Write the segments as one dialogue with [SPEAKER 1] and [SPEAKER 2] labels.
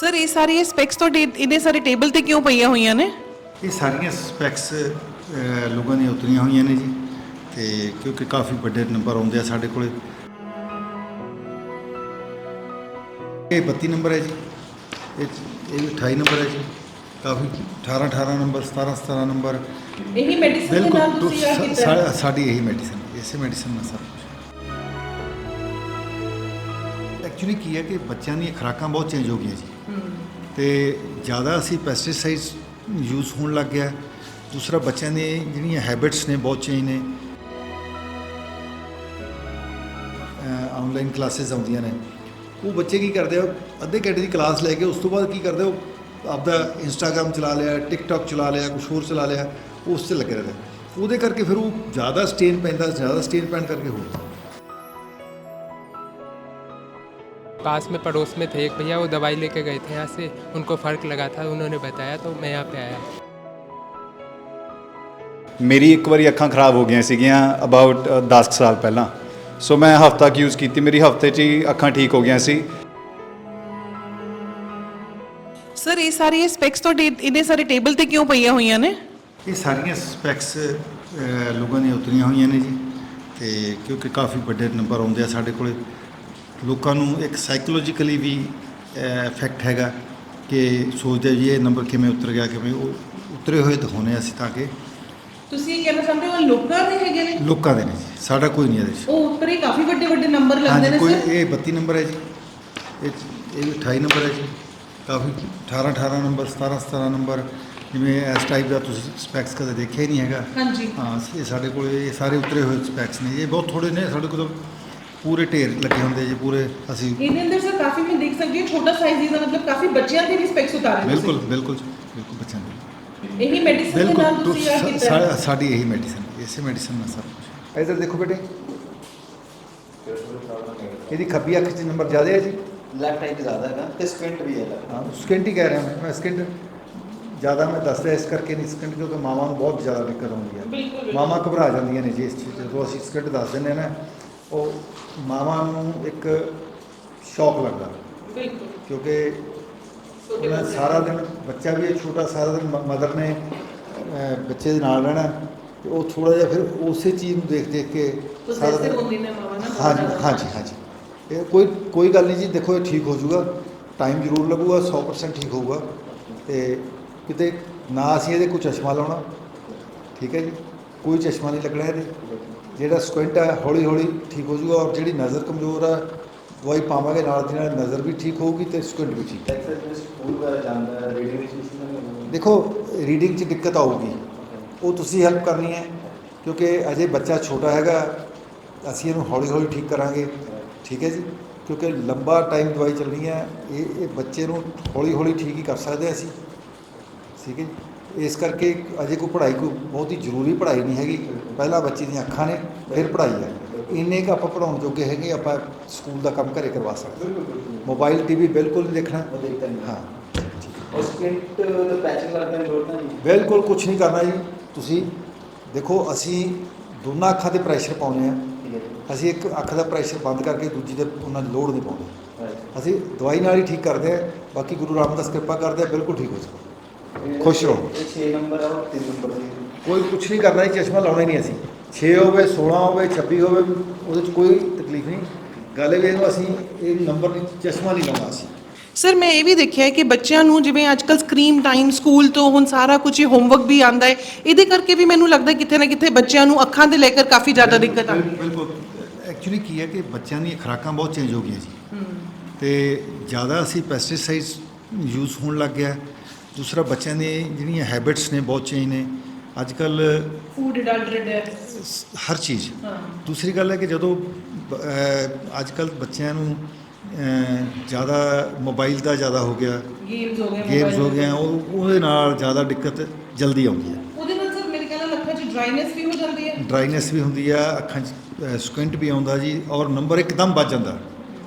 [SPEAKER 1] Sir ਇਹ ਸਾਰੀ specs ਤੁਹਾਡੇ ਇਹਦੇ ਸਾਰੇ ਟੇਬਲ ਤੇ ਕਿਉਂ ਪਈਆਂ ਹੋਈਆਂ ਨੇ?
[SPEAKER 2] ਇਹ ਸਾਰੀਆਂ ਸਪੈਕਸ ਲੋਕਾਂ ਦੀਆਂ ਉਤਰੀਆਂ ਹੋਈਆਂ ਨੇ ਜੀ ਤੇ ਕਿਉਂਕਿ ਕਾਫੀ ਵੱਡੇ ਨੰਬਰ ਆਉਂਦੇ ਆ ਸਾਡੇ ਕੋਲੇ। ਇਹ 32 ਨੰਬਰ ਹੈ ਜੀ। ਇਹ ਇਹ ਵੀ 28 ਨੰਬਰ ਹੈ ਜੀ। ਕਾਫੀ 18 18 ਨੰਬਰ 17 17 ਨੰਬਰ
[SPEAKER 1] ਇਹੀ ਮੈਡੀਸਨ ਦੇ ਨਾਲ
[SPEAKER 2] ਬਿਲਕੁਲ
[SPEAKER 1] ਤੁਸੀਂ ਆ ਕੀਤਾ
[SPEAKER 2] ਸਾਡੀ ਇਹੀ ਮੈਡੀਸਨ ਇਸੇ ਮੈਡੀਸਨ ਨਾਲ ਸਭ ਐਕਚੁਅਲੀ ਕੀ ਹੈ ਕਿ ਬੱਚਿਆਂ ਦੀਆਂ ਖੁਰਾਕਾਂ ਬਹੁਤ ਚੇਂਜ ਹੋ ਗਈਆਂ ਜੀ। ਤੇ ਜ਼ਿਆਦਾ ਅਸੀਂ ਪੈਸਟੀਸਾਈਡਸ ਯੂਜ਼ ਹੋਣ ਲੱਗ ਗਿਆ। ਦੂਸਰਾ ਬੱਚਿਆਂ ਦੀਆਂ ਜਿਹੜੀਆਂ ਹੈਬਿਟਸ ਨੇ, ਬਹੁਤ ਚੇਂਜ ਨੇ। ਆਨਲਾਈਨ ਕਲਾਸਿਸ ਆਉਂਦੀਆਂ ਨੇ। ਉਹ ਬੱਚੇ ਕੀ ਕਰਦੇ ਆ? ਅੱਧੇ ਘੰਟੇ ਦੀ ਕਲਾਸ ਲੈ ਕੇ ਉਸ ਤੋਂ ਬਾਅਦ ਕੀ ਕਰਦੇ ਉਹ ਆਪਦਾ ਇੰਸਟਾਗ੍ਰam ਚਲਾ ਲਿਆ ਟਿਕਟੌਕ ਚਲਾ ਲਿਆ, ਕੁਛ ਹੋਰ ਚਲਾ ਲਿਆ, ਉਸ 'ਤੇ ਲੱਗੇ ਰਹਿੰਦੇ ਉਹਦੇ ਕਰਕੇ ਫਿਰ ਉਹ ਜ਼ਿਆਦਾ ਸਟੇਨ ਪੈਂਦਾ, ਜ਼ਿਆਦਾ ਸਟੇਨ ਪੈਣ ਕਰਕੇ ਹੋ
[SPEAKER 3] पास में पड़ोस में थे एक भैया वो दवाई लेके गए थे यहाँ से उनको फ़र्क लगा था उन्होंने बताया तो मैं यहाँ पे आया
[SPEAKER 4] ਮੇਰੀ ਇੱਕ ਵਾਰੀ ਅੱਖਾਂ ਖਰਾਬ ਹੋ ਗਈਆਂ ਸੀਗੀਆਂ ਅਬਾਊਟ 10 ਸਾਲ ਪਹਿਲਾਂ ਸੋ ਮੈਂ ਹਫ਼ਤਾ ਕੁ ਯੂਜ਼ ਕੀਤੀ ਮੇਰੀ ਹਫ਼ਤੇ 'ਚ ਹੀ ਅੱਖਾਂ ਠੀਕ ਹੋ ਗਈਆਂ ਸੀ
[SPEAKER 1] ਸਰ ਇਹ ਸਾਰੀ ਸਪੈਕਸ ਤੁਹਾਡੇ ਇਹਦੇ ਸਾਰੇ ਟੇਬਲ ਤੇ ਕਿਉਂ ਪਈਆਂ ਹੋਈਆਂ ਨੇ
[SPEAKER 2] ਇਹ ਸਾਰੀਆਂ ਸਪੈਕਸ ਲੋਕਾਂ ਦੀਆਂ ਉਤਰੀਆਂ ਹੋਈਆਂ ਨੇ ਜੀ ਤੇ ਕਿਉਂਕਿ ਕਾਫੀ ਵੱਡੇ ਨੰਬਰ ਆਉਂਦੇ ਆ ਸਾਡੇ ਕੋਲੇ ਲੋਕਾਂ ਨੂੰ ਇੱਕ ਸਾਈਕੋਲੋਜੀਕਲੀ ਵੀ ਇਫੈਕਟ ਹੈਗਾ ਕਿ ਸੋਚਦੇ ਜੀ ਇਹ ਨੰਬਰ ਕਿਵੇਂ ਉਤਰ ਗਿਆ ਕਿਵੇਂ ਉਹ ਉਤਰੇ ਹੋਏ ਦਿਖਾਉਂਦੇ ਹਾਂ ਅਸੀਂ ਤਾਂ ਕਿ
[SPEAKER 1] ਤੁਸੀਂ ਇਹ ਕਹਿਣਾ ਚਾਹੁੰਦੇ ਹੋ ਲੋਕਾਂ ਦੇ ਹੈਗੇ ਨੇ?
[SPEAKER 2] ਲੋਕਾਂ ਦੇ ਨੇ ਜੀ ਸਾਡਾ ਕੋਈ ਨਹੀਂ ਇਹਦੇ
[SPEAKER 1] ਉਹ ਉੱਪਰ ਹੀ ਕਾਫੀ ਵੱਡੇ ਵੱਡੇ ਨੰਬਰ ਲੱਗਦੇ ਨੇ
[SPEAKER 2] ਕੋਈ
[SPEAKER 1] ਸਰ।
[SPEAKER 2] ਇਹ 32 ਨੰਬਰ ਹੈ ਜੀ ਇਹ ਇਹ ਵੀ 28 ਨੰਬਰ ਹੈ ਜੀ ਕਾਫੀ 18 18 ਨੰਬਰ 17 17 ਨੰਬਰ ਜਿਵੇਂ ਇਸ ਟਾਈਪ ਦਾ ਤੁਸੀਂ ਸਪੈਕਸ ਕਦੇ ਦੇਖਿਆ ਹੀ ਨਹੀਂ ਹੈਗਾ।
[SPEAKER 1] ਹਾਂਜੀ।
[SPEAKER 2] ਹਾਂ ਇਹ ਸਾਡੇ ਕੋਲ ਇਹ ਸਾਰੇ ਉਤਰੇ ਹੋਏ ਸਪੈਕਸ ਨੇ ਇਹ ਬਹੁਤ ਥੋੜੇ ਨੇ ਸਾਡੇ ਕੋਲ। ਤਾਂ ਪੂਰੇ ਢੇਰ ਲੱਗੇ ਹੁੰਦੇ ਜੀ ਪੂਰੇ ਅਸੀਂ
[SPEAKER 1] ਇਹਦੇ ਅੰਦਰ ਸਰ ਕਾਫੀ ਮੈਂ ਦੇਖ ਸਕਦੀ ਹਾਂ ਛੋਟਾ ਸਾਈਜ਼ ਇਹਦਾ ਮਤਲਬ ਕਾਫੀ ਬੱਚਿਆਂ ਦੇ ਵੀ ਸਪੈਕਸ ਉਤਾਰੇ
[SPEAKER 2] ਬਿਲਕੁਲ ਬਿਲਕੁਲ ਬਿਲਕੁਲ ਬੱਚਿਆਂ ਦੇ।
[SPEAKER 1] ਇਹੀ ਮੈਡੀਸਨ ਦੇ ਨਾਲ
[SPEAKER 2] ਬਿਲਕੁਲ
[SPEAKER 1] ਤੁਸੀਂ ਆ
[SPEAKER 2] ਸਾ-
[SPEAKER 1] ਕੀਤਾ
[SPEAKER 2] ਸਾ- ਸਾਡੀ ਇਹੀ ਮੈਡੀਸਨ ਇਸੇ ਮੈਡੀਸਨ ਨਾਲ ਸਭ ਕੁਝ ਇਧਰ ਦੇਖੋ ਬੇਟੇ। ਇਹਦੀ ਖੱਬੀ ਅੱਖ 'ਚ ਨੰਬਰ ਜ਼ਿਆਦਾ ਹੈ ਜੀ।
[SPEAKER 5] ਲੈਫਟ ਆਈ ਜ਼ਿਆਦਾ ਹੈਗਾ ਤੇ ਸਕਿੰਟ ਵੀ
[SPEAKER 2] ਹਾਂ ਸਕਿੰਟ ਹੀ ਕਹਿ ਰਿਹਾ ਮੈਂ ਮੈਂ ਸਕਿੰਟ ਜ਼ਿਆਦਾ ਮੈਂ ਦੱਸ ਰਿਹਾ ਇਸ ਕਰਕੇ ਨਹੀਂ ਸਕਿੰਟ ਕਿਉਂਕਿ ਮਾਵਾਂ ਨੂੰ ਬਹੁਤ ਜ਼ਿਆਦਾ ਦਿੱਕਤ ਆਉਂਦੀ ਹੈ।
[SPEAKER 1] ਬਿਲਕੁਲ
[SPEAKER 2] ਮਾਵਾਂ ਘਬਰਾ ਜਾਂਦੀਆਂ ਨੇ ਜੀ ਇਸ ਚੀਜ਼। ਜਦੋਂ ਅਸੀਂ ਸਕਿੰਟ ਦੱਸ ਦਿੰਦੇ ਹਾਂ ਨਾ ਉਹ ਮਾਵਾਂ ਨੂੰ ਇੱਕ ਸ਼ੌਕ ਲੱਗਦਾ।
[SPEAKER 1] ਬਿਲਕੁਲ।
[SPEAKER 2] ਕਿਉਂਕਿ ਉਹਨਾਂ ਸਾਰਾ ਦਿਨ ਬੱਚਾ ਵੀ ਇਹ ਛੋਟਾ ਸਾਰਾ ਦਿਨ ਮਦਰ ਨੇ ਬੱਚੇ ਦੇ ਨਾਲ ਰਹਿਣਾ। ਤੇ ਉਹ ਥੋੜਾ ਜਿਹਾ ਫਿਰ ਉਸੇ ਚੀਜ਼ ਨੂੰ ਦੇਖ ਦੇਖ ਕੇ ਸਾਰਾ ਦਿਨ
[SPEAKER 1] ਹੁੰਦੀ ਨੇ ਮਾਵਾਂ ਨਾ ਬਹੁਤ
[SPEAKER 2] ਹਾਂਜੀ। ਹਾਂਜੀ ਹਾਂਜੀ। ਇਹ ਕੋਈ ਕੋਈ ਗੱਲ ਨਹੀਂ ਜੀ ਦੇਖੋ ਇਹ ਠੀਕ ਹੋ ਜਾਊਗਾ। ਟਾਈਮ ਜ਼ਰੂਰ ਲੱਗੂਗਾ 100% ਠੀਕ ਹੋਊਗਾ। ਤੇ ਕਿਤੇ ਨਾ ਅਸੀਂ ਇਹਦੇ ਕੋਈ ਚਸ਼ਮਾ ਲਾਉਣਾ। ਠੀਕ ਹੈ ਜੀ? ਕੋਈ ਚਸ਼ਮਾ ਨਹੀਂ ਲੱਗਣਾ ਇਹਦੇ। ਜਿਹੜਾ ਸਕੁਇੰਟ ਹੈ ਹੌਲੀ ਹੌਲੀ ਠੀਕ ਹੋ ਜਾਊਗਾ ਔਰ ਜਿਹੜੀ ਨਜ਼ਰ ਕਮਜ਼ੋਰ ਹੈ ਦਵਾਈ ਪਾਵਾਂਗੇ ਨਾਲ ਦੀ ਨਾਲ ਨਜ਼ਰ ਵੀ ਠੀਕ ਹੋਊਗੀ ਤੇ ਸਕੁਇੰਟ ਵੀ ਠੀਕ।
[SPEAKER 5] ਐਕਸਰਸਾਈਜ਼ ਸਕੂਲ ਵਗੈਰਾ ਜਾਂਦਾ ਹੈ ਰੀਡਿੰਗ ਵਿੱਚ ਇਸ ਨਾਲ
[SPEAKER 2] ਦੇਖੋ ਰੀਡਿੰਗ 'ਚ ਦਿੱਕਤ ਆਊਗੀ। ਉਹ ਤੁਸੀਂ ਹੈਲਪ ਕਰਨੀ ਹੈ ਕਿਉਂਕਿ ਅਜੇ ਬੱਚਾ ਛੋਟਾ ਹੈਗਾ ਅਸੀਂ ਇਹਨੂੰ ਹੌਲੀ ਹੌਲੀ ਠੀਕ ਕਰਾਂਗੇ। ਠੀਕ ਹੈ ਜੀ? ਕਿਉਂਕਿ ਲੰਬਾ ਟਾਈਮ ਦਵਾਈ ਚੱਲਣੀ ਹੈ ਇਹ ਇਹ ਬੱਚੇ ਨੂੰ ਹੌਲੀ ਹੌਲੀ ਠੀਕ ਹੀ ਕਰ ਸਕਦੇ ਅਸੀਂ। ਠੀਕ ਹੈ ਜੀ? ਇਸ ਕਰਕੇ ਅਜੇ ਕੋਈ ਪੜ੍ਹਾਈ ਕੋਈ ਬਹੁਤੀ ਜ਼ਰੂਰੀ ਪੜ੍ਹਾਈ ਨਹੀਂ ਹੈਗੀ। ਪਹਿਲਾਂ ਬੱਚੇ ਦੀਆਂ ਅੱਖਾਂ ਨੇ ਫਿਰ ਪੜ੍ਹਾਈ ਹੈ। ਇੰਨੇ ਕੁ ਆਪਾਂ ਪੜਾਉਣ ਜੋਗੇ ਹੈਗੇ ਆਪਾਂ ਸਕੂਲ ਦਾ ਕੰਮ ਘਰੇ ਕਰਵਾ ਸਕਦੇ। ਹਾਂ। ਮੋਬਾਈਲ ਟੀਵੀ ਬਿਲਕੁਲ ਨਹੀਂ ਦੇਖਣਾ। ਹਾਂ।
[SPEAKER 5] ਸਕਿੰਟ ਦਾ ਪੈਚਿੰਗ ਨਹੀਂ ਲੋੜਦਾ ਨਹੀਂ।
[SPEAKER 2] ਬਿਲਕੁਲ ਕੁਝ ਨਹੀਂ ਕਰਨਾ ਜੀ। ਤੁਸੀਂ ਦੇਖੋ ਅਸੀਂ ਦੋਨਾਂ ਅੱਖਾਂ ਤੇ ਪ੍ਰੈਸ਼ਰ ਪਾਉਂਦੇ ਆ
[SPEAKER 5] ਹੈ
[SPEAKER 2] ਅਸੀਂ ਇੱਕ ਅੱਖ ਦਾ ਪ੍ਰੈਸ਼ਰ ਬੰਦ ਕਰਕੇ ਦੂਜੀ ਤੇ ਉਹਨਾਂ ਦੀ ਲੋਡ ਨਹੀਂ ਪਾਉਂਦੇ. ਅਸੀਂ ਦਵਾਈ ਨਾਲ ਹੀ ਠੀਕ ਕਰਦੇ ਆ ਬਾਕੀ ਗੁਰੂ ਰਾਮਦਾਸ ਕਿਰਪਾ ਕਰਦੇ ਆ ਬਿਲਕੁਲ ਠੀਕ ਹੋ
[SPEAKER 5] ਇਹ-
[SPEAKER 2] ਖੁਸ਼ ਰਹੋ।
[SPEAKER 5] ਇਹ 6 ਨੰਬਰ ਆ ਉਹ 3 ਨੰਬਰ ਦੀ।
[SPEAKER 2] ਕੋਈ ਕੁਝ ਨਹੀਂ ਕਰਨਾ ਜੀ ਚਸ਼ਮਾ ਲਾਉਣਾ ਹੀ ਨਹੀਂ ਅਸੀਂ। 6 ਹੋਵੇ 16 ਹੋਵੇ 26 ਹੋਵੇ ਉਹਦੇ 'ਚ ਕੋਈ ਤਕਲੀਫ ਨਹੀਂ। ਗੱਲ ਇਹ ਇਹਨੂੰ ਅਸੀਂ ਇਹ ਨੰਬਰ ਨਹੀਂ ਚਸ਼ਮਾ ਨਹੀਂ ਲਾਉਣਾ ਅਸੀਂ।
[SPEAKER 1] ਸਰ ਮੈਂ ਇਹ ਵੀ ਦੇਖਿਆ ਹੈ ਕਿ ਬੱਚਿਆਂ ਨੂੰ ਜਿਵੇਂ ਅੱਜਕੱਲ ਸਕਰੀਨ ਟਾਈਮ ਸਕੂਲ ਤੋਂ ਹੁਣ ਸਾਰਾ ਕੁਝ ਹੀ ਹੋਮਵਰਕ ਵੀ ਆਂਦਾ ਹੈ ਇਹਦੇ ਕਰਕੇ ਵੀ ਮੈਨੂੰ ਲੱਗਦਾ ਕਿਤੇ ਨਾ ਕਿਤੇ ਬੱਚਿਆਂ ਨੂੰ ਅੱਖਾਂ ਦੇ ਲੈ ਕੇ ਕਾਫੀ ਜ਼ਿਆਦਾ ਦਿੱਕਤ ਆਉਂਦੀ ਹੈ
[SPEAKER 2] ਬਿਲਕੁਲ। ਐਕਚੁਅਲੀ ਕੀ ਹੈ ਕਿ ਬੱਚਿਆਂ ਦੀਆਂ ਖੁਰਾਕਾਂ ਬਹੁਤ ਚੇਂਜ ਹੋ ਗਈਆਂ ਜੀ। ਤੇ ਜ਼ਿਆਦਾ ਅਸੀਂ ਪੈਸਟੀਸਾਈਡਸ ਯੂਜ਼ ਹੋਣ ਲੱਗ ਗਿਆ। ਦੂਸਰਾ ਬੱਚਿਆਂ ਦੀਆਂ ਜਿਹੜੀਆਂ ਹੈਬਿਟਸ ਨੇ ਬਹੁਤ ਚੇਂਜ ਨੇ। ਅੱਜ ਕੱਲ
[SPEAKER 1] ਫੂਡ ਅਡਲਟਰੇਟ ਹੈ
[SPEAKER 2] ਹਰ ਚੀਜ਼।
[SPEAKER 1] ਹਾਂ।
[SPEAKER 2] ਦੂਸਰੀ ਗੱਲ ਹੈ ਕਿ ਜਦੋਂ ਅੱਜ ਕੱਲ ਬੱਚਿਆਂ ਨੂੰ ਜ਼ਿਆਦਾ ਮੋਬਾਈਲ ਦਾ ਜ਼ਿਆਦਾ ਹੋ ਗਿਆ।
[SPEAKER 1] ਗੇਮਸ ਹੋ ਗਏ
[SPEAKER 2] ਗੇਮਸ ਹੋ ਗਏ। ਉਹ ਉਹਦੇ ਨਾਲ ਜ਼ਿਆਦਾ ਦਿੱਕਤ ਜਲਦੀ ਆਉਂਦੀ ਹੈ।
[SPEAKER 1] ਉਹਦੇ ਨਾਲ ਸਰ ਮੇਰੇ ਖਿਆਲ ਨਾਲ ਅੱਖਾਂ 'ਚ ਡਰਾਈਨੈਸ ਵੀ ਹੋ ਜਾਂਦੀ ਹੈ।
[SPEAKER 2] ਡਰਾਈਨੈਸ ਵੀ ਹੁੰਦੀ ਆ ਅੱਖਾਂ 'ਚ ਸਕੁਇੰਟ ਵੀ ਆਉਂਦਾ ਜੀ ਔਰ ਨੰਬਰ ਇੱਕਦਮ ਵੱਜ ਜਾਂਦਾ।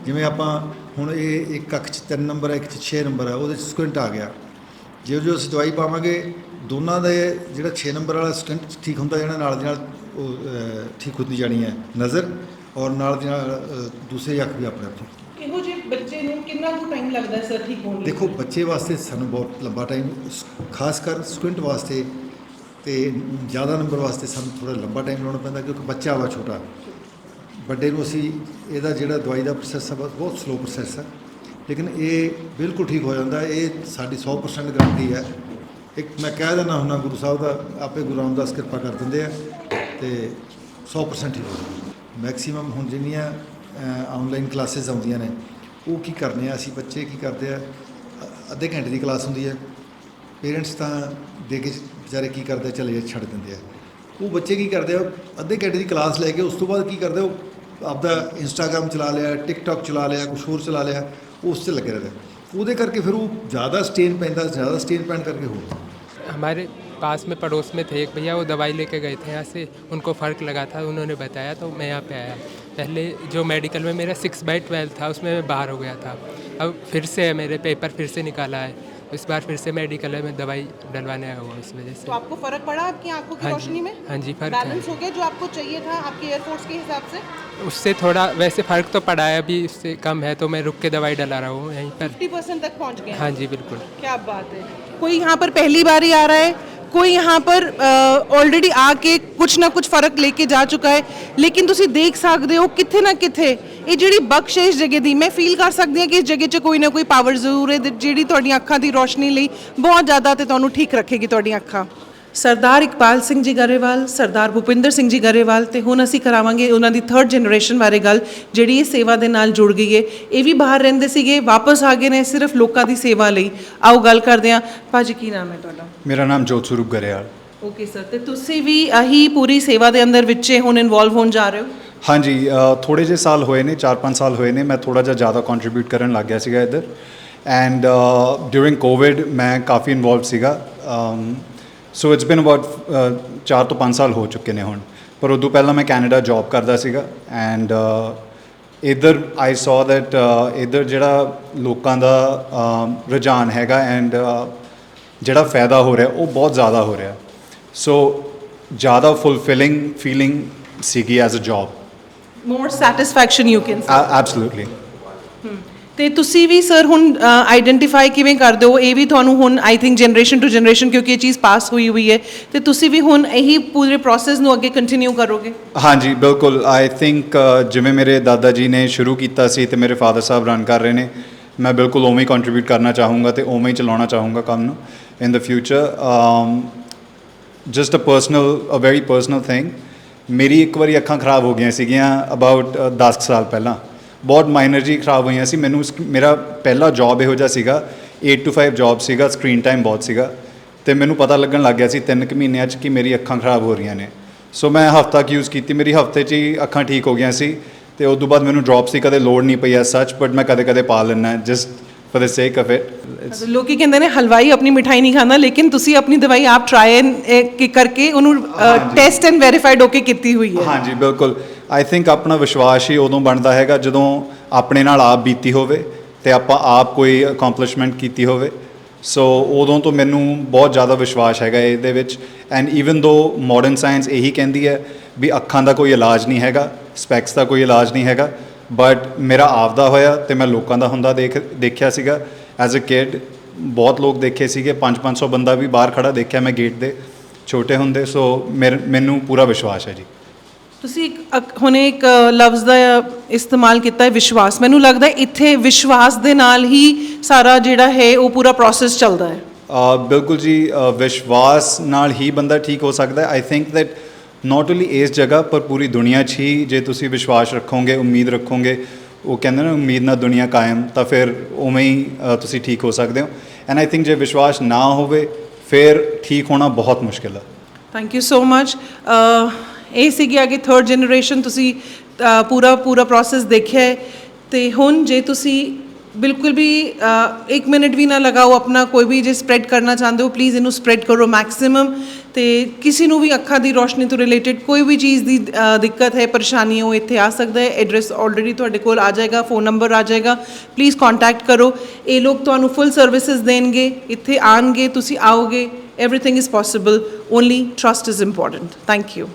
[SPEAKER 2] ਜਿਵੇਂ ਆਪਾਂ ਹੁਣ ਇਹ ਇੱਕ ਅੱਖ 'ਚ ਤਿੰਨ ਨੰਬਰ ਹੈ ਇੱਕ 'ਚ 6 ਨੰਬਰ ਹੈ ਉਹਦੇ 'ਚ ਸਕੁਇੰਟ ਆ ਗਿਆ। ਜੇ ਜੋ ਅਸੀਂ ਦਵਾਈ ਪਾਵਾਂਗੇ ਦੋਨਾਂ ਦੇ ਜਿਹੜਾ 6 ਨੰਬਰ ਵਾਲਾ ਸਕੁਇੰਟ ਠੀਕ ਹੁੰਦਾ ਜਾਣਾ ਨਾਲ ਦੀ ਨਾਲ ਉਹ ਠੀਕ ਹੁੰਦੀ ਜਾਣੀ ਹੈ ਨਜ਼ਰ ਔਰ ਨਾਲ ਦੀ ਨਾਲ ਦੂਸਰੀ ਅੱਖ ਵੀ ਆਪਣੇ ਆਪ
[SPEAKER 1] ਇਹੋ ਜਿਹੇ ਬੱਚੇ ਨੂੰ ਕਿੰਨੇ ਕੁ ਟਾਈਮ ਲੱਗਦਾ ਹੈ ਸਰ ਠੀਕ ਹੋਣ ਲਈ?
[SPEAKER 2] ਦੇਖੋ ਬੱਚੇ ਵਾਸਤੇ ਸਾਨੂੰ ਬਹੁਤ ਲੰਬਾ ਟਾਈਮ ਖਾਸ ਕਰ ਸਟੂਡੈਂਟ ਵਾਸਤੇ ਤੇ ਜ਼ਿਆਦਾ ਨੰਬਰ ਵਾਸਤੇ ਸਾਨੂੰ ਥੋੜਾ ਲੰਬਾ ਟਾਈਮ ਲਾਉਣਾ ਪੈਂਦਾ ਕਿਉਂਕਿ ਬੱਚਾ ਵਾ ਛੋਟਾ। ਵੱਡੇ ਨੂੰ ਅਸੀਂ ਇਹਦਾ ਜਿਹੜਾ ਦਵਾਈ ਦਾ ਪ੍ਰੋਸੈਸ ਹੈ ਬਹੁਤ ਸਲੋ ਪ੍ਰੋਸੈਸ ਹੈ। ਲੇਕਿਨ ਇਹ ਬਿਲਕੁਲ ਠੀਕ ਹੋ ਜਾਂਦਾ ਇਹ ਸਾਡੀ 100% ਗਰੰਟੀ ਹੈ। ਇੱਕ ਮੈਂ ਕਹਿ ਦਿੰਦਾ ਹੁੰਦਾ ਗੁਰੂ ਸਾਹਿਬ ਦਾ ਆਪੇ ਗੁਰੂ ਰਾਮਦਾਸ ਕਿਰਪਾ ਕਰ ਦਿੰਦੇ ਆ ਤੇ 100% ਠੀਕ ਹੋ ਜਾਂਦਾ। ਮੈਕਸਿਮਮ ਹੁਣ ਜਿੰਨੀਆਂ ਆਨਲਾਈਨ ਕਲਾਸਿਸ ਆਉਂਦੀਆਂ ਨੇ ਉਹ ਕੀ ਕਰਨੇ ਆ ਅਸੀਂ ਬੱਚੇ ਕੀ ਕਰਦੇ ਆ? ਅੱਧੇ ਘੰਟੇ ਦੀ ਕਲਾਸ ਹੁੰਦੀ ਹੈ। ਪੇਰੈਂਟਸ ਤਾਂ ਦੇ ਕੇ ਵਿਚਾਰੇ ਕੀ ਕਰਦੇ ਆ, ਚਲੇ ਛੱਡ ਦਿੰਦੇ ਆ। ਉਹ ਬੱਚੇ ਕੀ ਕਰਦੇ ਆ? ਅੱਧੇ ਘੰਟੇ ਦੀ ਕਲਾਸ ਲੈ ਕੇ ਉਸ ਤੋਂ ਬਾਅਦ ਕੀ ਕਰਦੇ ਉਹ ਆਪਦਾ ਇੰਸਟਾਗ੍ਰam ਚਲਾ ਲਿਆ ਟਿਕਟੌਕ ਚਲਾ ਲਿਆ ਕੁਛ ਹੋਰ ਚਲਾ ਲਿਆ। ਉਸ ਤੇ ਲੱਗੇ ਰਹਿੰਦੇ ਆ। ਉਹਦੇ ਕਰਕੇ ਫਿਰ ਉਹ ਜ਼ਿਆਦਾ ਸਟੇਨ ਪੈਂਦਾ ਜ਼ਿਆਦਾ ਸਟੇਨ ਪੈਣ ਕਰਕੇ ਹੋਰ
[SPEAKER 3] हमारे पास में पड़ोस में थे एक भैया वो दवाई लेके गए थे यहाँ से उनको फ़र्क लगा था उन्होंने बताया तो मैं यहाँ पे आया पहले जो मेडिकल में मेरा सिक्स बाई ट्वेल्व था उसमें मैं बाहर हो गया था अब फिर से है मेरे पेपर फिर से निकाला है इस बार फिर से मेडिकल है मैं दवाई डलवाने आया हुआ इस वजह
[SPEAKER 1] तो
[SPEAKER 3] से
[SPEAKER 1] आपको फर्क पड़ा आपकी आंखों की
[SPEAKER 3] हाँ
[SPEAKER 1] रोशनी
[SPEAKER 3] जी
[SPEAKER 1] में
[SPEAKER 3] हाँ जी फ़र्क है
[SPEAKER 1] बैलेंस हो गया जो आपको चाहिए था आपके एयरफोर्स के हिसाब से
[SPEAKER 3] उससे थोड़ा वैसे फ़र्क तो पड़ा है अभी उससे कम है तो मैं रुक के दवाई डला रहा हूँ यहीं पर
[SPEAKER 1] 50 परसेंट तक पहुंच गए हैं।
[SPEAKER 3] हाँ जी बिल्कुल
[SPEAKER 1] क्या बात है कोई यहाँ पर पहली बार ही आ रहा है कोई यहाँ पर ਆਲਰੇਡੀ ਆ ਕੇ ਕੁਛ ਨਾ ਕੁਛ ਫਰਕ ਲੈ ਕੇ ਜਾ ਚੁੱਕਾ ਹੈ ਲੇਕਿਨ ਤੁਸੀਂ ਦੇਖ ਸਕਦੇ ਹੋ ਕਿੱਥੇ ਨਾ ਕਿੱਥੇ ਇਹ ਜਿਹੜੀ ਬਖਸ਼ ਹੈ ਇਸ ਜਗ੍ਹਾ ਦੀ ਮੈਂ ਫੀਲ ਕਰ ਸਕਦੀ ਹਾਂ ਕਿ ਇਸ ਜਗ੍ਹਾ 'ਚ ਕੋਈ ਨਾ ਕੋਈ ਪਾਵਰ ਜ਼ਰੂਰ ਹੈ ਜਿਹੜੀ ਤੁਹਾਡੀਆਂ ਅੱਖਾਂ ਦੀ ਰੋਸ਼ਨੀ ਲਈ ਬਹੁਤ ਜ਼ਿਆਦਾ ਤੇ ਤੁਹਾਨੂੰ ਠੀਕ ਰੱਖੇਗੀ ਤੁਹਾਡੀਆਂ ਅੱਖਾਂ। ਸਰਦਾਰ ਇਕਬਾਲ ਸਿੰਘ ਜੀ ਗਰੇਵਾਲ ਸਰਦਾਰ ਭੁਪਿੰਦਰ ਸਿੰਘ ਜੀ ਗਰੇਵਾਲ ਤੇ ਹੁਣ ਅਸੀਂ ਕਰਾਵਾਂਗੇ ਉਹਨਾਂ ਦੀ ਥਰਡ ਜਨਰੇਸ਼ਨ ਬਾਰੇ ਗੱਲ ਜਿਹੜੀ ਇਹ ਸੇਵਾ ਦੇ ਨਾਲ ਜੁੜ ਗਈ ਹੈ। ਇਹ ਵੀ ਬਾਹਰ ਰਹਿੰਦੇ ਸੀਗੇ ਵਾਪਸ ਆ ਗਏ ਨੇ ਸਿਰਫ ਲੋਕਾਂ ਦੀ ਸੇਵਾ ਲਈ। ਆਓ ਗੱਲ ਕਰਦੇ ਹਾਂ। ਭਾਜੀ ਕੀ ਨਾਮ ਹੈ ਤੁਹਾਡਾ?
[SPEAKER 4] ਮੇਰਾ ਨਾਮ ਜੋਤ ਸਰੂਪ ਗਰੇਵਾਲ।
[SPEAKER 1] ਓਕੇ ਸਰ ਤੇ ਤੁਸੀਂ ਵੀ ਆਹੀ ਪੂਰੀ ਸੇਵਾ ਦੇ ਅੰਦਰ ਵਿੱਚੇ ਹੁਣ ਇਨਵੋਲਵ ਹੋਣ ਜਾ ਰਹੇ ਹੋ?
[SPEAKER 4] ਹਾਂਜੀ ਅ, ਥੋੜੇ ਜਿਹੇ ਸਾਲ ਹੋਏ ਨੇ 4-5 ਸਾਲ ਹੋਏ ਨੇ ਮੈਂ ਥੋੜਾ ਜਿਹਾ ਜ਼ਿਆਦਾ ਕੰਟਰੀਬਿਊਟ ਕਰਨ ਲੱਗ ਗਿਆ ਸੀਗਾ ਇੱਧਰ। ਐਂਡ ਡਿਊਰਿੰਗ ਕੋਵਿਡ ਮੈਂ ਕਾਫੀ ਇਨਵੋਲਵ ਸੀਗਾ। ਸੋ ਇਟਸ ਬੀਨ ਅਬਾਊਟ 4 ਤੋਂ 5 ਸਾਲ ਹੋ ਚੁੱਕੇ ਨੇ ਹੁਣ। ਪਰ ਉਦੋਂ ਪਹਿਲਾਂ ਮੈਂ ਕੈਨੇਡਾ ਜੌਬ ਕਰਦਾ ਸੀਗਾ। ਐਂਡ ਇੱਧਰ ਆਈ ਸੌ ਦੈਟ ਇੱਧਰ ਜਿਹੜਾ ਲੋਕਾਂ ਦਾ ਰੁਝਾਨ ਹੈਗਾ ਐਂਡ ਜਿਹੜਾ ਫਾਇਦਾ ਹੋ ਰਿਹਾ ਉਹ ਬਹੁਤ ਜ਼ਿਆਦਾ ਹੋ ਰਿਹਾ। ਸੋ ਜ਼ਿਆਦਾ ਫੁਲਫਿਲਿੰਗ ਫੀਲਿੰਗ ਸੀਗੀ as a job
[SPEAKER 1] more satisfaction you can
[SPEAKER 4] absolutely
[SPEAKER 1] ਤੇ ਤੁਸੀਂ ਵੀ ਸਰ ਹੁਣ ਆਈਡੈਂਟੀਫਾਈ ਕਿਵੇਂ ਕਰਦੇ ਹੋ? ਇਹ ਵੀ ਤੁਹਾਨੂੰ ਹੁਣ I think generation to generation ਕਿਉਂਕਿ ਇਹ ਚੀਜ਼ ਪਾਸ ਹੋਈ ਹੋਈ ਹੈ। ਤੇ ਤੁਸੀਂ ਵੀ ਹੁਣ ਇਹੀ ਪੂਰੇ ਪ੍ਰੋਸੈਸ ਨੂੰ ਅੱਗੇ ਕੰਟੀਨਿਊ ਕਰੋਗੇ?
[SPEAKER 4] ਹਾਂਜੀ ਬਿਲਕੁਲ। ਆਈ ਥਿੰਕ ਜਿਵੇਂ ਮੇਰੇ ਦਾਦਾ ਜੀ ਨੇ ਸ਼ੁਰੂ ਕੀਤਾ ਸੀ ਤੇ ਮੇਰੇ ਫਾਦਰ ਸਾਹਿਬ ਰਨ ਕਰ ਰਹੇ ਨੇ ਮੈਂ ਬਿਲਕੁਲ ਉਵੇਂ ਹੀ ਕੰਟਰੀਬਿਊਟ ਕਰਨਾ ਚਾਹੂੰਗਾ ਤੇ ਉਵੇਂ ਹੀ ਚਲਾਉਣਾ ਚਾਹੂੰਗਾ ਕੰਮ ਨੂੰ in the future just a personal a very personal thing ਮੇਰੀ ਇੱਕ ਵਾਰੀ ਅੱਖਾਂ ਖਰਾਬ ਹੋ ਗਈਆਂ ਸੀਗੀਆਂ ਅਬਾਊਟ 10 ਸਾਲ ਪਹਿਲਾਂ। ਬਹੁਤ ਮਾਈਨਰ ਜੀ ਖਰਾਬ ਹੋਈਆਂ ਸੀ। ਮੈਨੂੰ ਇਸ- ਮੇਰਾ ਪਹਿਲਾ ਜੌਬ ਇਹੋ ਜਿਹਾ ਸੀਗਾ। 8 ਟੂ 5 ਜੌਬ ਸੀਗਾ। ਸਕਰੀਨ ਟਾਈਮ ਬਹੁਤ ਸੀਗਾ। ਤੇ ਮੈਨੂੰ ਪਤਾ ਲੱਗਣ ਲੱਗ ਗਿਆ ਸੀ 3 ਕੁ ਮਹੀਨਿਆਂ 'ਚ ਕਿ ਮੇਰੀ ਅੱਖਾਂ ਖਰਾਬ ਹੋ ਰਹੀਆਂ ਨੇ। ਸੋ ਮੈਂ ਹਫਤਾ ਕੁ ਯੂਜ਼ ਕੀਤੀ। ਮੇਰੀ ਹਫ਼ਤੇ 'ਚ ਹੀ ਅੱਖਾਂ ਠੀਕ ਹੋ ਗਈਆਂ ਸੀ। ਤੇ ਉਸ ਤੋਂ ਬਾਅਦ ਮੈਨੂੰ ਡ੍ਰੌਪਸ ਦੀ ਕਦੇ ਲੋੜ ਨਹੀਂ ਪਈ ਐ ਸੱਚ ਬਟ ਮੈਂ ਕਦੇ ਕਦੇ ਪਾ ਲੈਣਾ just for the sake of it
[SPEAKER 1] ਲੋਕੀ ਕਹਿੰਦੇ ਨੇ ਹਲਵਾਈ ਆਪਣੀ ਮਿਠਾਈ ਨਹੀਂ ਖਾਂਦਾ ਲੇਕਿਨ ਤੁਸੀਂ ਆਪਣੀ ਦਵਾਈ ਆਪ ਟਰਾਈ ਕਰਕੇ ਉਹਨੂੰ ਟੈਸਟ ਐਂਡ ਵੈਰੀਫਾਈਡ ਹੋ ਕੇ ਕੀਤੀ ਹੋਈ ਹੈ
[SPEAKER 4] ਹਾਂਜੀ ਬਿਲਕੁਲ ਆਈ ਥਿੰਕ ਆਪਣਾ ਵਿਸ਼ਵਾਸ ਹੀ ਉਦੋਂ ਬਣਦਾ ਹੈਗਾ ਜਦੋਂ ਆਪਣੇ ਨਾਲ ਆਪ ਬੀਤੀ ਹੋਵੇ ਤੇ ਆਪਾਂ ਆਪ ਕੋਈ ਅਕੰਪਲਿਸ਼ਮੈਂਟ ਕੀਤੀ ਹੋਵੇ ਸੋ ਉਦੋਂ ਤੋਂ ਮੈਨੂੰ ਬਹੁਤ ਜ਼ਿਆਦਾ ਵਿਸ਼ਵਾਸ ਹੈਗਾ ਇਹਦੇ ਵਿੱਚ and even though modern science ਇਹੀ ਕਹਿੰਦੀ ਹੈ ਵੀ ਅੱਖਾਂ ਦਾ ਕੋਈ ਇਲਾਜ ਨਹੀਂ ਹੈਗਾ ਸਪੈਕਸ ਦਾ ਕੋਈ ਇਲਾਜ ਨਹੀਂ ਹੈਗਾ ਬਟ ਮੇਰਾ ਆਪਦਾ ਹੋਇਆ ਤੇ ਮੈਂ ਲੋਕਾਂ ਦਾ ਹੁੰਦਾ ਦੇਖ ਦੇਖਿਆ ਸੀਗਾ। ਐਜ਼ ਅ ਕਿਡ ਬਹੁਤ ਲੋਕ ਦੇਖੇ ਸੀਗੇ। 5-500 ਬੰਦਾ ਵੀ ਬਾਹਰ ਖੜਾ ਦੇਖਿਆ ਮੈਂ ਗੇਟ ਦੇ ਛੋਟੇ ਹੁੰਦੇ। ਸੋ ਮੇਰੇ- ਮੈਨੂੰ ਪੂਰਾ ਵਿਸ਼ਵਾਸ ਹੈ ਜੀ।
[SPEAKER 1] ਤੁਸੀਂ ਇੱਕ ਹੁਣੇ ਇੱਕ ਲਫ਼ਜ਼ ਦਾ ਇਸਤੇਮਾਲ ਕੀਤਾ ਹੈ ਵਿਸ਼ਵਾਸ। ਮੈਨੂੰ ਲੱਗਦਾ ਇੱਥੇ ਵਿਸ਼ਵਾਸ ਦੇ ਨਾਲ ਹੀ ਸਾਰਾ ਜਿਹੜਾ ਹੈ ਉਹ ਪੂਰਾ ਪ੍ਰੋਸੈਸ ਚੱਲਦਾ ਹੈ।
[SPEAKER 4] ਬਿਲਕੁਲ ਜੀ। ਵਿਸ਼ਵਾਸ ਨਾਲ ਹੀ ਬੰਦਾ ਠੀਕ ਹੋ ਸਕਦਾ ਹੈ। I think that not only ਇਸ ਜਗ੍ਹਾ, ਪਰ ਪੂਰੀ ਦੁਨੀਆ 'ਚ ਹੀ ਜੇ ਤੁਸੀਂ ਵਿਸ਼ਵਾਸ ਰੱਖੋਗੇ, ਉਮੀਦ ਰੱਖੋਗੇ, ਉਹ ਕਹਿੰਦੇ ਨਾ ਉਮੀਦ ਨਾਲ ਦੁਨੀਆ ਕਾਇਮ, ਤਾਂ ਫਿਰ ਉਵੇਂ ਹੀ ਤੁਸੀਂ ਠੀਕ ਹੋ ਸਕਦੇ ਹੋ। ਐਂਡ ਆਈ ਥਿੰਕ ਜੇ ਵਿਸ਼ਵਾਸ ਨਾ ਹੋਵੇ, ਫਿਰ ਠੀਕ ਹੋਣਾ ਬਹੁਤ ਮੁਸ਼ਕਿਲ ਆ।
[SPEAKER 1] ਥੈਂਕ ਯੂ ਸੋ ਮਚ ਇਹ ਸੀਗੀ ਅੱਗੇ ਥਰਡ ਜਨਰੇਸ਼ਨ ਤੁਸੀਂ ਪੂਰਾ ਪੂਰਾ ਪ੍ਰੋਸੈਸ ਦੇਖਿਆ ਹੈ। ਤੇ ਹੁਣ ਜੇ ਤੁਸੀਂ ਬਿਲਕੁਲ ਵੀ ਅ, ਇੱਕ ਮਿੰਟ ਵੀ ਨਾ ਲਗਾਓ ਆਪਣਾ ਕੋਈ ਵੀ ਜੇ ਸਪਰੈਡ ਕਰਨਾ ਚਾਹੁੰਦੇ ਹੋ ਪਲੀਜ਼ ਇਹਨੂੰ ਸਪਰੈਡ ਕਰੋ ਮੈਕਸਿਮਮ ਤੇ ਕਿਸੇ ਨੂੰ ਵੀ ਅੱਖਾਂ ਦੀ ਰੋਸ਼ਨੀ ਤੋਂ ਰਿਲੇਟਡ ਕੋਈ ਵੀ ਚੀਜ਼ ਦੀ ਦਿੱਕਤ ਹੈ ਪਰੇਸ਼ਾਨੀ ਹੈ, ਉਹ ਇੱਥੇ ਆ ਸਕਦਾ ਹੈ। ਐਡਰੈਸ ਆਲਰੇਡੀ ਤੁਹਾਡੇ ਕੋਲ ਆ ਜਾਏਗਾ ਫੋਨ ਨੰਬਰ ਆ ਜਾਏਗਾ। ਪਲੀਜ਼ ਕੰਟੈਕਟ ਕਰੋ। ਇਹ ਲੋਕ ਤੁਹਾਨੂੰ ਫੁੱਲ ਸਰਵਿਸਿਜ਼ ਦੇਣਗੇ ਇੱਥੇ ਆਣਗੇ ਤੁਸੀਂ ਆਓਗੇ everything is possible only trust is important thank you